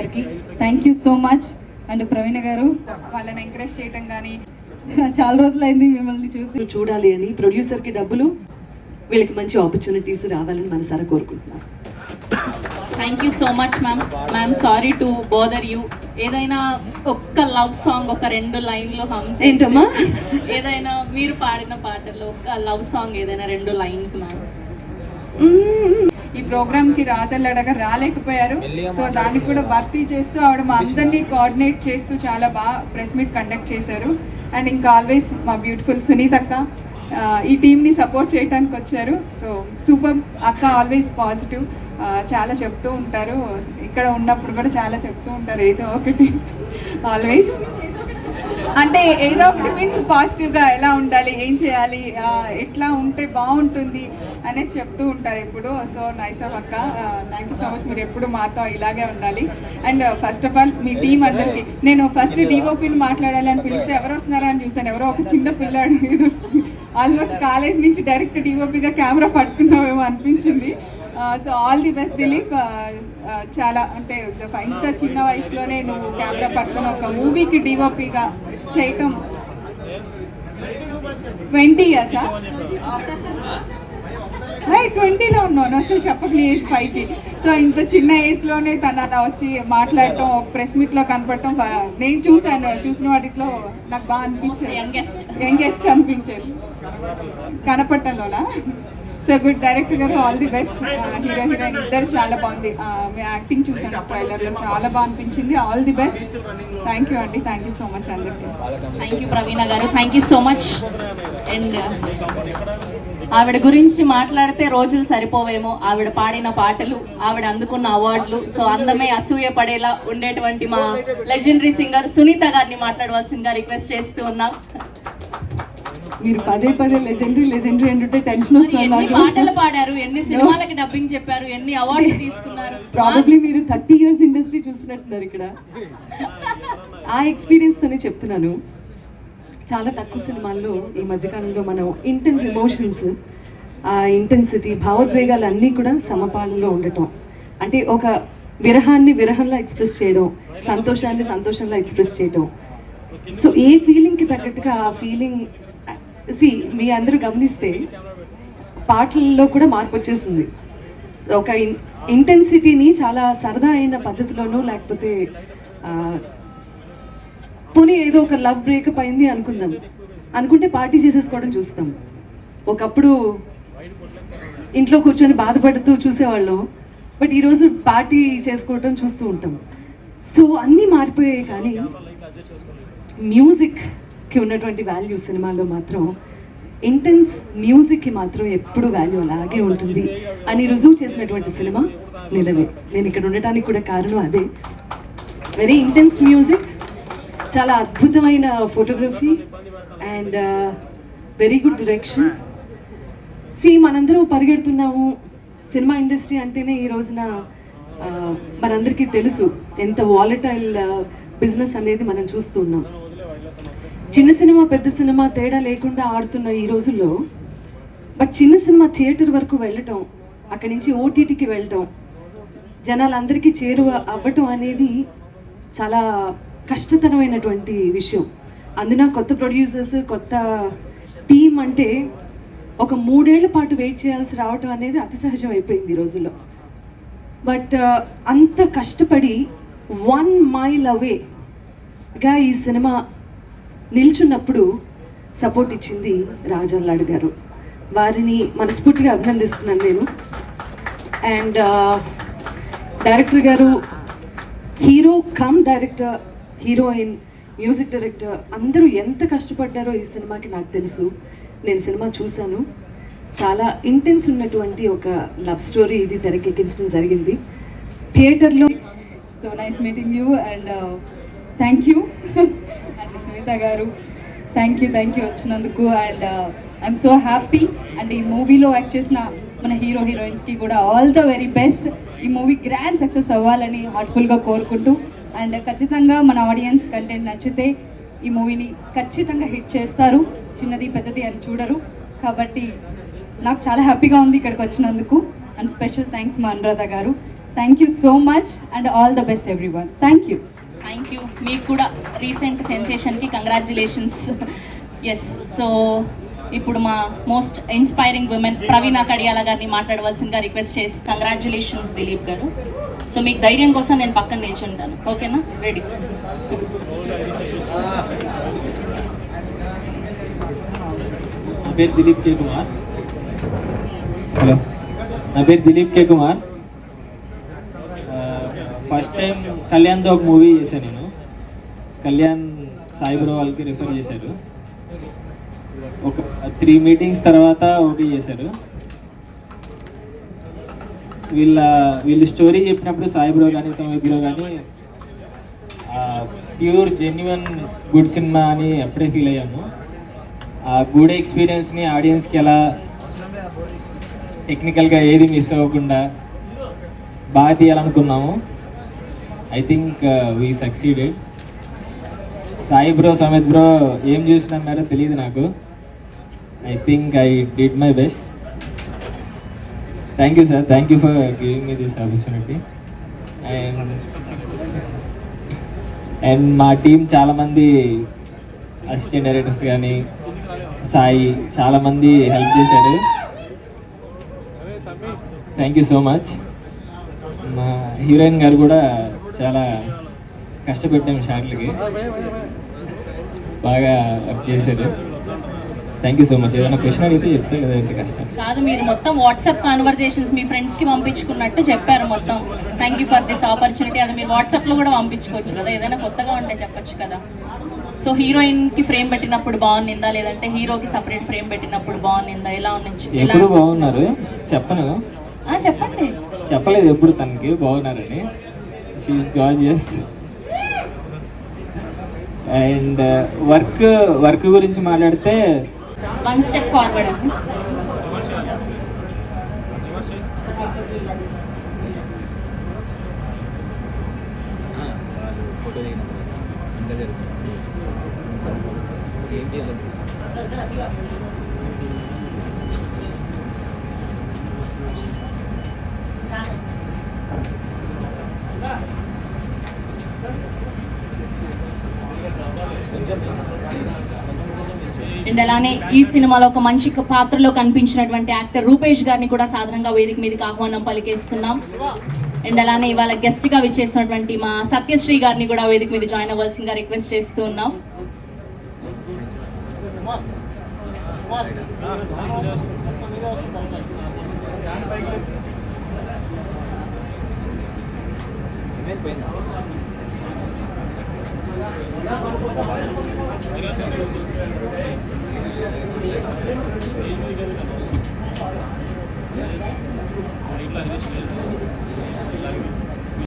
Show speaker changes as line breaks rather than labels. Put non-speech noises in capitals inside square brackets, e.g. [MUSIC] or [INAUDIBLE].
గారికి thank you so much and Praveena గారు
వాళ్ళని ఎంకరేజ్ చేయటం కానీ
చాలా రోజులైంది మిమ్మల్ని చూసి.
చూడాలి అని ప్రొడ్యూసర్కి డబ్బులు వీళ్ళకి మంచి ఆపర్చునిటీస్ రావాలని మనసారా కోరుకుంటున్నాను
thank you so much ma'am ma'am sorry to bother you ఏదైనా ఒక్క లవ్ సాంగ్ ఒక రెండు లైన్లు హమ్
ఏంటమ్మా?
ఏదైనా మీరు పాడిన పాటల్లో ఒక లవ్ సాంగ్ ఏదైనా రెండు లైన్స్ మ్యామ్
ఈ ప్రోగ్రామ్కి రాజల్లడగా రాలేకపోయారు. సో దాన్ని కూడా భర్తీ చేస్తూ ఆవిడ మా అందరినీ కోఆర్డినేట్ చేస్తూ చాలా బాగా ప్రెస్ మీట్ కండక్ట్ చేశారు. అండ్ ఇంకా ఆల్వేస్ మా బ్యూటిఫుల్ సునీత్ అక్క ఆ, ఈ టీంని సపోర్ట్ చేయడానికి వచ్చారు. సో సూపర్ అక్క ఆల్వేస్ పాజిటివ్. చాలా చెప్తూ ఉంటారు. ఇక్కడ ఉన్నప్పుడు కూడా చాలా చెప్తూ ఉంటారు. ఏదో ఒకటి. ఆల్వేస్. అంటే ఏదో ఒకటి మీన్స్ పాజిటివ్గా ఎలా ఉండాలి ఏం చేయాలి ఎట్లా ఉంటే బాగుంటుంది అనేది చెప్తూ ఉంటారు ఎప్పుడు. సో నైస్ ఆఫ్ అక్క. థ్యాంక్ యూ సో మచ్ మీరు ఎప్పుడు మాతో ఇలాగే ఉండాలి. అండ్ ఫస్ట్ ఆఫ్ ఆల్ మీ టీం అందరికీ. నేను ఫస్ట్ డిఓపిని మాట్లాడాలి అని పిలిస్తే ఎవరు వస్తున్నారా అని చూస్తాను ఎవరో ఒక చిన్న పిల్లాడు. ఆల్మోస్ట్ కాలేజ్ నుంచి డైరెక్ట్ డిఓపిగా కెమెరా పట్టుకున్నామేమో అనిపించింది. So all the best Dileep చాలా అంటే ఇంత చిన్న వయసులోనే నువ్వు కెమెరా పట్టుకుని ఒక మూవీకి డిఓపిగా చేయటం ట్వంటీ ఇయర్సా ట్వంటీలో ఉన్నాను అసలు చెప్పక నీ ఏజ్ పైకి. సో ఇంత చిన్న ఏజ్లోనే తను అలా వచ్చి మాట్లాడటం ఒక ప్రెస్ మీట్లో కనపడటం నేను చూశాను చూసిన వాటిలో నాకు బాగా అనిపించింది.
యంగెస్ట్
యంగెస్ట్ అనిపించేది. కనపడటంలోనా? సో గుడ్ డైరెక్టర్ గారు all the best hero heroine ఇద్దరు చాలా బాగుంది. మీ యాక్టింగ్ చూసాను ట్రైలర్లో చాలా బాగా అనిపించింది. All the best thank you అండి థ్యాంక్ యూ సో మచ్ అందరికి.
థ్యాంక్ యూ ప్రవీణ గారు. Thank you so much and ఆవిడ గురించి మాట్లాడితే రోజులు సరిపోవేమో. ఆవిడ పాడిన పాటలు ఆవిడ అందుకున్న అవార్డులు. సో అందమే అసూయ పడేలా ఉండేటువంటి మా లెజెండరీ సింగర్ సునీత గారిని మాట్లాడవలసిందిగా రిక్వెస్ట్ చేస్తూ ఉన్నాం.
మీరు పదే పదే లెజెండరీ లెజెండరీ అంటుంటే టెన్షన్
ఎన్ని పాటలు పాడారు ఎన్ని సినిమాలకి డబ్బింగ్ చెప్పారు ఎన్ని అవార్డులు [LAUGHS] తీసుకున్నారు?
ప్రాబబ్లీ మీరు థర్టీ ఇయర్స్ ఇండస్ట్రీ చూస్తున్నట్టున్నారు ఇక్కడ. ఆ ఎక్స్పీరియన్స్తోనే చెప్తున్నాను. చాలా తక్కువ సినిమాల్లో ఈ మధ్యకాలంలో మనం ఇంటెన్స్ ఎమోషన్స్ ఆ ఇంటెన్సిటీ భావోద్వేగాలు అన్నీ కూడా సమపాలలో ఉండటం. అంటే ఒక విరహాన్ని విరహంలో ఎక్స్ప్రెస్ చేయడం సంతోషాన్ని సంతోషంలో ఎక్స్ప్రెస్ చేయడం సో ఏ ఫీలింగ్కి తగ్గట్టుగా ఆ ఫీలింగ్ సి మీ అందరూ గమనిస్తే పాటల్లో కూడా మార్పు వచ్చేసింది. ఒక ఇంటెన్సిటీని చాలా సరదా అయిన పద్ధతిలోనూ లేకపోతే పోనీ ఏదో ఒక లవ్ బ్రేకప్ అయింది అనుకుందాం. అనుకుంటే పార్టీ చేసేసుకోవడం చూస్తాం. ఒకప్పుడు ఇంట్లో కూర్చొని బాధపడుతూ చూసేవాళ్ళం. బట్ ఈరోజు పార్టీ చేసుకోవడం చూస్తూ ఉంటాం. సో అన్నీ మారిపోయాయి కానీ మ్యూజిక్ కి ఉన్నటువంటి వాల్యూ సినిమాలో మాత్రం ఇంటెన్స్ మ్యూజిక్కి మాత్రం ఎప్పుడు వాల్యూ అలాగే ఉంటుంది. అని రుజువు చేసినటువంటి సినిమా నిలవే. నేను ఇక్కడ ఉండటానికి కూడా కారణం అదే. వెరీ ఇంటెన్స్ మ్యూజిక్ చాలా అద్భుతమైన photography and very good direction C మనందరం పరిగెడుతున్నాము. సినిమా ఇండస్ట్రీ అంటేనే ఈ రోజున uh, మనందరికీ తెలుసు ఎంత వాలటైల్ బిజినెస్ uh, అనేది మనం చూస్తున్నాం చిన్న సినిమా పెద్ద సినిమా తేడా లేకుండా ఆడుతున్న ఈ రోజుల్లో బట్ చిన్న సినిమా థియేటర్ వరకు వెళ్ళటం అక్కడి నుంచి ఓటీటీకి వెళ్ళటం జనాలందరికీ చేరువ అవ్వటం అనేది చాలా కష్టతరమైనటువంటి విషయం. అందున కొత్త ప్రొడ్యూసర్స్ కొత్త టీం అంటే ఒక మూడేళ్ళ పాటు వెయిట్ చేయాల్సి రావటం అనేది అతి సహజం అయిపోయింది ఈ రోజుల్లో. బట్ అంత కష్టపడి వన్ మైల్ అవే గా ఈ సినిమా నిల్చున్నప్పుడు సపోర్ట్ ఇచ్చింది రాజల్లాడు గారు. వారిని మనస్ఫూర్తిగా అభినందిస్తున్నాను నేను. అండ్ డైరెక్టర్ గారు hero cum director heroine music director అందరూ ఎంత కష్టపడ్డారో ఈ సినిమాకి నాకు తెలుసు. నేను సినిమా చూశాను. చాలా ఇంటెన్స్ ఉన్నటువంటి ఒక లవ్ స్టోరీ ఇది తెరకెక్కించడం జరిగింది. థియేటర్లో
so nice meeting you and thank you గారు. థ్యాంక్ యూ థ్యాంక్ యూ వచ్చినందుకు. And I'm so happy and ఈ మూవీలో యాక్ట్ చేసిన మన హీరో హీరోయిన్స్కి కూడా ఆల్ ద వెరీ బెస్ట్ ఈ మూవీ గ్రాండ్ సక్సెస్ అవ్వాలని హార్ట్ఫుల్గా కోరుకుంటూ. అండ్ ఖచ్చితంగా మన ఆడియన్స్ కంటెంట్ నచ్చితే ఈ మూవీని ఖచ్చితంగా హిట్ చేస్తారు. చిన్నది పెద్దది అని చూడరు. కాబట్టి నాకు చాలా హ్యాపీగా ఉంది ఇక్కడికి వచ్చినందుకు. అండ్ స్పెషల్ థ్యాంక్స్ మా అనురాధ గారు. Thank you so much and all the best every one thank you
thank you మీకు కూడా రీసెంట్ సెన్సేషన్కి కంగ్రాచులేషన్స్ ఎస్ సో ఇప్పుడు మా most inspiring women Praveena Kadiyala గారిని మాట్లాడవలసిందిగా రిక్వెస్ట్ చేసి కంగ్రాచులేషన్స్ దిలీప్ గారు. సో మీకు ధైర్యం కోసం నేను పక్కన నిల్చుంటాను. ఓకేనా రెడీ
నా పేరు దిలీప్ కే కుమార్ హలో నా పేరు దిలీప్ కే కుమార్ టైం కళ్యాణ్తో ఒక మూవీ చేశాను నేను. కళ్యాణ్ సాయిబ్రో వాళ్ళకి రిఫర్ చేశారు. ఒక త్రీ మీటింగ్స్ తర్వాత ఓకే చేశారు. వీళ్ళ వీళ్ళు స్టోరీ చెప్పినప్పుడు సాయిబ్రో కానీ సమీప్ బ్రో కానీ ప్యూర్ జెన్యున్ గుడ్ సినిమా అని అప్పుడే ఫీల్ అయ్యాము. ఆ గుడ్ ఎక్స్పీరియన్స్ని ఆడియన్స్కి ఎలా టెక్నికల్గా ఏది మిస్ అవ్వకుండా బాగా తీయాలనుకున్నాము. I think we succeeded Sai bro Samith bro ఏం చూసినారో తెలియదు నాకు. I think I did my best thank you sir thank you for giving me this opportunity and and మా టీం చాలామంది అసిస్టెంట్ డైరెక్టర్స్ కానీ సాయి చాలామంది హెల్ప్ చేశారు. థ్యాంక్ యూ సో మచ్ మా హీరోయిన్ గారు కూడా చాలా కష్టపెట్టాము షాట్లకి. బాగా వర్క్ చేశారు. థ్యాంక్ యూ సో మచ్ ఏదైనా క్వశ్చన్ అడిగితే చెప్తే కదండి కష్టం.
కాదు మీరు మొత్తం వాట్సాప్ కాన్వర్జేషన్స్ మీ ఫ్రెండ్స్కి పంపించుకున్నట్టు చెప్పారు మొత్తం. Thank you for this opportunity అది మీరు వాట్సాప్లో కూడా పంపించుకోవచ్చు కదా. ఏదైనా కొత్తగా ఉంటే చెప్పొచ్చు కదా. సో హీరోయిన్కి ఫ్రేమ్ పెట్టినప్పుడు బాగుండిందా? లేదంటే హీరోకి సపరేట్ ఫ్రేమ్ పెట్టినప్పుడు బాగుండిందా? ఎలా ఎలా
ఎప్పుడు? బాగున్నారు? చెప్పను?
చెప్పండి.
చెప్పలేదు ఎప్పుడు తనకి. బాగున్నారని. She's gorgeous and work work గురించి మాట్లాడితే
వన్ స్టెప్ ఫార్వర్డ్ అండి అండ్ అలానే ఈ సినిమాలో ఒక మంచి పాత్రలో కనిపించినటువంటి యాక్టర్ రూపేష్ గారిని కూడా సాధారణంగా వేదిక మీదకి ఆహ్వానం పలికేస్తున్నాం అండ్ అలానే ఇవాళ గెస్ట్గా విచ్చేసినటువంటి మా సత్యశ్రీ గారిని కూడా వేదిక మీద జాయిన్ అవ్వాల్సిందిగా రిక్వెస్ట్ చేస్తూ ఉన్నాం Gracias. ఇట్లా